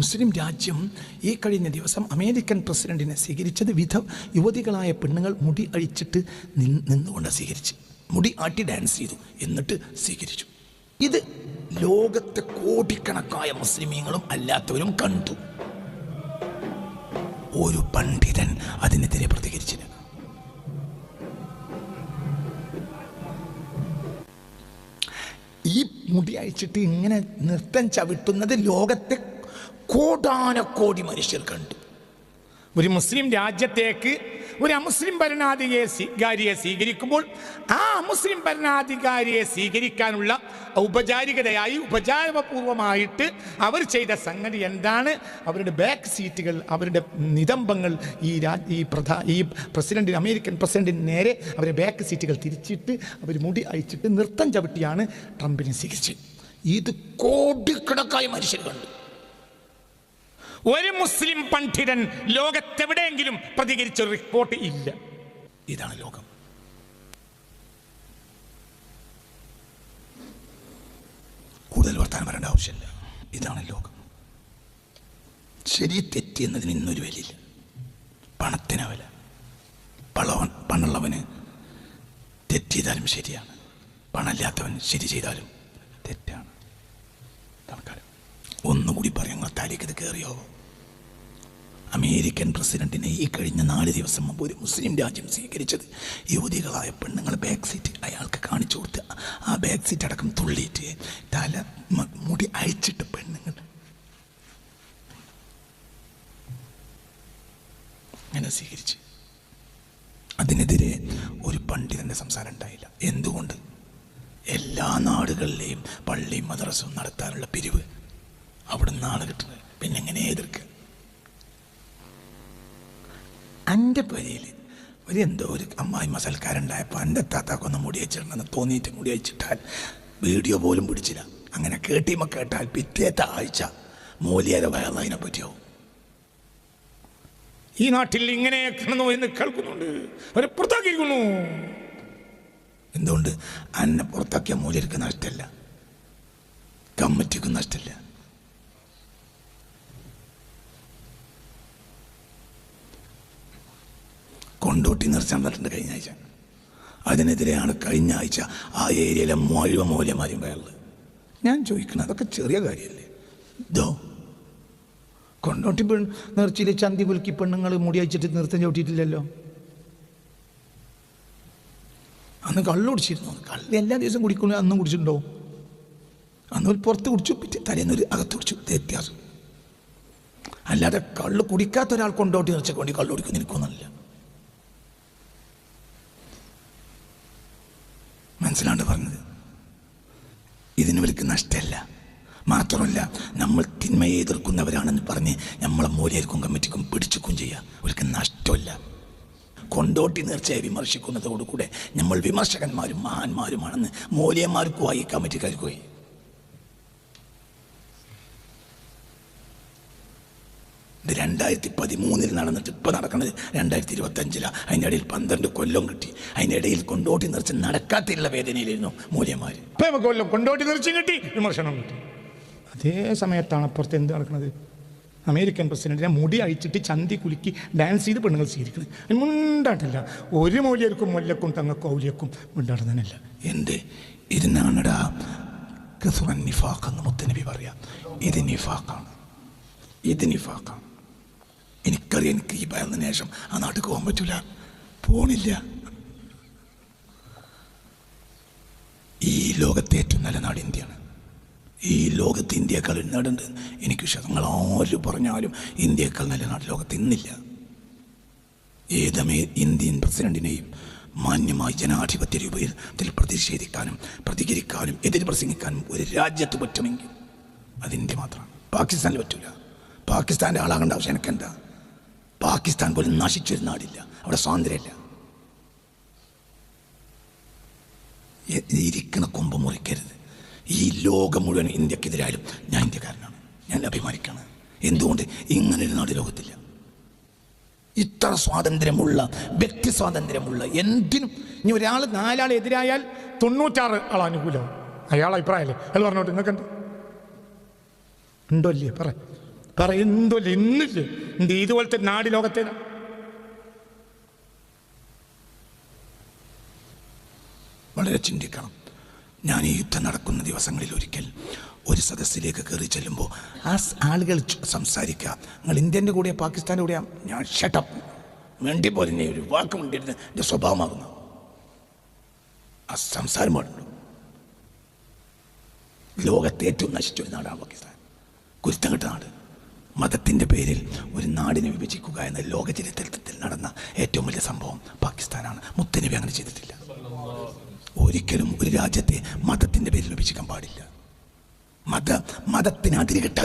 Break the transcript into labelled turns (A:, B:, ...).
A: മുസ്ലിം രാജ്യം ഈ കഴിഞ്ഞ ദിവസം അമേരിക്കൻ പ്രസിഡന്റിനെ സ്വീകരിച്ചത് വിധ യുവതികളായ പെണ്ണുങ്ങൾ മുടി അഴിച്ചിട്ട് നിന്നുകൊണ്ട് സ്വീകരിച്ച്. മുടി ആട്ടി ഡാൻസ് ചെയ്തു. എന്നിട്ട് സ്വീകരിച്ചു. ഇത് ലോകത്തെ കോടിക്കണക്കായ മുസ്ലിമീങ്ങളും അല്ലാത്തവരും കണ്ടു. ഒരു പണ്ഡിതൻ അതിനെതിരെ പ്രതികരിച്ചില്ല. ഈ മുടി അയച്ചിട്ട് ഇങ്ങനെ നൃത്തം ചവിട്ടുന്നത് ലോകത്തെ കോടാനക്കോടി മനുഷ്യർ കണ്ടു. ഒരു മുസ്ലിം രാജ്യത്തേക്ക് ഒരു അമുസ്ലിം ഭരണാധികാരിയെ സ്വീകരിക്കുമ്പോൾ ആ അമുസ്ലിം ഭരണാധികാരിയെ സ്വീകരിക്കാനുള്ള ഔപചാരികതയായി ഉപചാരപൂർവമായിട്ട് അവർ ചെയ്ത സംഗതി എന്താണ്? അവരുടെ ബാക്ക് സീറ്റുകൾ അവരുടെ നിതംബങ്ങൾ ഈ രാ ഈ പ്രധാ ഈ പ്രസിഡന്റിന് അമേരിക്കൻ പ്രസിഡന്റിന് നേരെ അവരെ ബാക്ക് സീറ്റുകൾ തിരിച്ചിട്ട് അവർ മുടി അയച്ചിട്ട് നൃത്തം ചവിട്ടിയാണ് ട്രംപിനെ സ്വീകരിച്ചത്. ഇത് കോടിക്കണക്കായി മനുഷ്യർ കണ്ടു. ഒരു മുസ്ലിം പണ്ഡിതൻ ലോകത്തെവിടെയെങ്കിലും പ്രതികരിച്ച റിപ്പോർട്ട് ഇല്ല. ഇതാണ് ലോകം. കൂടുതൽ വർത്താനം വരേണ്ട ആവശ്യമില്ല. ഇതാണ് ലോകം. ശരി തെറ്റി എന്നതിന് ഇന്നൊരു വിലയില്ല. പണത്തിന് വില. പണവൻ പണുള്ളവന് തെറ്റെയ്താലും ശരിയാണ്. പണമില്ലാത്തവൻ ശരി ചെയ്താലും തെറ്റാണ്. ഒന്നുകൂടി പറയാം തലേക്ക് ഇത് കയറിയോ? അമേരിക്കൻ പ്രസിഡന്റിനെ ഈ കഴിഞ്ഞ നാല് ദിവസം മുമ്പ് ഒരു മുസ്ലിം രാജ്യം സ്വീകരിച്ചത് യുവതികളായ പെണ്ണുങ്ങൾ ബാക്ക് സീറ്റ് അയാൾക്ക് കാണിച്ചു കൊടുത്ത് ആ ബാക്ക് സീറ്റ് അടക്കം തുള്ളിയിട്ട് തല മുടി അയച്ചിട്ട് പെണ്ണുങ്ങൾ. അങ്ങനെ സ്വീകരിച്ച്. അതിനെതിരെ ഒരു പണ്ഡിതന്റെ സംസാരം ഉണ്ടായില്ല. എന്തുകൊണ്ട്? എല്ലാ നാടുകളിലെയും പള്ളിയും മദ്രസവും നടത്താനുള്ള പിരിവ്. അവിടെ നിന്നാണ് കിട്ടുന്നത്. പിന്നെ എങ്ങനെ എതിർക്കുക എന്റെ പേരിൽ ഒരു എന്തോ ഒരു അമ്മായി മസൽക്കാരുണ്ടായപ്പോൾ എന്റെ താത്താക്കൊന്ന് മുടി വെച്ചിട്ടുണ്ടെന്ന് തോന്നിയിട്ട് മുടി വെച്ചിട്ടാൽ വീഡിയോ പോലും പിടിച്ചില്ല. അങ്ങനെ കേട്ടിമ കേട്ടാൽ പിറ്റേത്തെ ആഴ്ച മൂലിയര വയറതിനെ പറ്റിയാവും
B: ഈ നാട്ടിൽ ഇങ്ങനെ കിടന്നു എന്ന് കേൾക്കുന്നുണ്ട്. അവരെ പുറത്താക്കിയിരിക്കുന്നു.
A: എന്തുകൊണ്ട്? അന്നെ പുറത്താക്കിയ മൂല്യർക്ക് നഷ്ടമല്ല കമ്മിറ്റിക്കും നഷ്ടമില്ല കൊണ്ടോട്ടി നിർച്ചാൻ നടന്നിട്ടുണ്ട് കഴിഞ്ഞ ആഴ്ച. അതിനെതിരെയാണ് കഴിഞ്ഞ ആഴ്ച ആ ഏരിയയിലെ മുഴുവൻ മൂല്യമാരും കയറുന്നത്. ഞാൻ ചോദിക്കണം അതൊക്കെ ചെറിയ കാര്യമല്ലേ? ഇതോ കൊണ്ടോട്ടി പെൺ നിർച്ചിയിൽ ചന്തി പുലുക്കി പെണ്ണുങ്ങൾ മുടി അയച്ചിട്ട് നൃത്തം ചവിട്ടിയിട്ടില്ലല്ലോ? അന്ന് കള്ളു കുടിച്ചിരുന്നു? കള്ള് എല്ലാ ദിവസവും കുടിക്കുന്നു അന്നും കുടിച്ചിട്ടുണ്ടോ? അന്ന് ഒരു പുറത്ത് കുടിച്ചു പിറ്റേ തലേന്നൊരു അകത്ത് കുടിച്ചു. വ്യത്യാസം. അല്ലാതെ കള്ള് കുടിക്കാത്ത ഒരാൾ കൊണ്ടോട്ടി നിറച്ചൊക്കെ വേണ്ടി കള്ളു കുടിക്കുന്ന എനിക്കൊന്നുമില്ല. മനസ്സിലാണ്ട് പറഞ്ഞത്. ഇതിന് ഇവർക്ക് നഷ്ടമല്ല മാത്രമല്ല നമ്മൾ തിന്മയെ എതിർക്കുന്നവരാണെന്ന് പറഞ്ഞ് നമ്മളെ മൂലയർക്കും കമ്മിറ്റിക്കും പിടിച്ചുക്കും ചെയ്യുക അവർക്ക് നഷ്ടമല്ല. കൊണ്ടോട്ടി നേർച്ചയെ വിമർശിക്കുന്നതോടുകൂടെ നമ്മൾ വിമർശകന്മാരും മഹാന്മാരുമാണെന്ന് മൂലയന്മാർക്കുമായി കമ്മിറ്റിക്കാർക്കുമായി ഇത് രണ്ടായിരത്തി പതിമൂന്നിൽ നടന്നിട്ട് ഇപ്പോൾ നടക്കുന്നത് രണ്ടായിരത്തി ഇരുപത്തി അഞ്ചിലാണ് അതിന്റെ ഇടയിൽ പന്ത്രണ്ട് കൊല്ലം കിട്ടി. അതിന്റെ ഇടയിൽ കൊണ്ടോട്ടി നിറച്ച് നടക്കാത്തിലുള്ള വേദനയിലായിരുന്നു മൂല്യന്മാർ
B: ഇപ്പം നമുക്ക് കൊല്ലം കൊണ്ടോട്ടി നിർച്ചയും കിട്ടി വിമർശനം കിട്ടി. അതേ സമയത്താണ് അപ്പുറത്ത് എന്ത് നടക്കുന്നത് അമേരിക്കൻ പ്രസിഡന്റിനെ മുടി അഴിച്ചിട്ട് ചന്തി കുലുക്കി ഡാൻസ് ചെയ്ത് പെണ്ണുങ്ങൾ സ്വീകരിക്കുന്നത്. മുണ്ടാട്ടില്ല. ഒരു മൂല്യർക്കും മുല്ലക്കും തങ്ങൾക്കും ഔലിയക്കും മുണ്ടാടുന്നതിനല്ല
A: എന്ത്? ഇതിനാണടാ കസുറൻ നിഫാഖ് എന്ന് മുത്തനബി പറയാം. ഇത് നിഫാഖാണ്. ഇത് നിഫാഖാണ്. എനിക്കറിയാം എനിക്ക് ഈ ഭയന്ന ശേഷം ആ നാട്ടിൽ പോകാൻ പറ്റൂല. പോണില്ല. ഈ ലോകത്തെ ഏറ്റവും നല്ല നാട് ഇന്ത്യയാണ്. ഈ ലോകത്ത് ഇന്ത്യക്കാൾ ഒരു നാടുണ്ട്. എനിക്ക് വിശ്വാസം നിങ്ങൾ ആര് പറഞ്ഞാലും ഇന്ത്യക്കാൾ നല്ല നാട് ലോകത്ത് ഇന്നില്ല. ഏതമേ ഇന്ത്യൻ പ്രസിഡന്റിനെയും മാന്യമായി ജനാധിപത്യ രൂപത്തിൽ പ്രതിഷേധിക്കാനും പ്രതികരിക്കാനും എതിര് പ്രസംഗിക്കാനും ഒരു രാജ്യത്ത് പറ്റുമെങ്കിൽ അത് ഇന്ത്യ മാത്രമാണ്. പാകിസ്ഥാനിൽ പറ്റൂല. പാകിസ്ഥാന്റെ ആളാകേണ്ട ആവശ്യം എനിക്കെന്താ? പാകിസ്ഥാൻ പോലും നശിച്ചൊരു നാടില്ല. അവിടെ സ്വാതന്ത്ര്യമില്ല. ഇരിക്കുന്ന കൊമ്പ് മുറിക്കരുത്. ഈ ലോകം മുഴുവൻ ഇന്ത്യക്കെതിരായാലും ഞാൻ ഇന്ത്യക്കാരനാണ്. ഞാൻ അഭിമാനിക്കാണ്. എന്തുകൊണ്ട്? ഇങ്ങനൊരു നാട് ലോകത്തില്ല. ഇത്ര സ്വാതന്ത്ര്യമുള്ള വ്യക്തി സ്വാതന്ത്ര്യമുള്ള എന്തിനും
B: ഇനി ഒരാൾ നാലാൾ എതിരായാൽ തൊണ്ണൂറ്റാറ് ആൾ അനുകൂലവും. അയാൾ അഭിപ്രായമല്ലേ? അയാൾ പറഞ്ഞോട്ടെ നിങ്ങൾക്ക് ഉണ്ടോ ഇല്ലേ? പറ. ഇന്നില്ല എന്ത് ഇതുപോലത്തെ നാട് ലോകത്തെ
A: വളരെ ചിന്തിക്കണം. ഞാൻ ഈ യുദ്ധം നടക്കുന്ന ദിവസങ്ങളിൽ ഒരിക്കൽ ഒരു സദസ്സിലേക്ക് കയറി ചെല്ലുമ്പോൾ ആ ആളുകൾ സംസാരിക്കുക. നിങ്ങൾ ഇന്ത്യന്റെ കൂടെയാ പാകിസ്ഥാന്റെ കൂടെയാ ഞാൻ ഷട്ടപ്പ് വേണ്ടി പോലെ ഒരു വാക്ക് കൊണ്ടിരുന്ന് എന്റെ സ്വഭാവമാകുന്നു. ആ സംസാരം പാടുള്ളൂ. ലോകത്തെ ഏറ്റവും നശിച്ചൊരു നാടാണ് പാകിസ്ഥാൻ. കുരുത്തം കെട്ട നാട്. മതത്തിന്റെ പേരിൽ ഒരു നാടിനെ വിഭജിക്കുക എന്ന ലോക ചരിത്രത്തിൽ നടന്ന ഏറ്റവും വലിയ സംഭവം പാകിസ്ഥാനാണ്. മുത്തനബി അങ്ങനെ ചെയ്തിട്ടില്ല. ഒരിക്കലും ഒരു രാജ്യത്തെ മതത്തിന്റെ പേരിൽ വിഭജിക്കാൻ പാടില്ല. മത മതത്തിന് അതിരുകെട്ടാൻ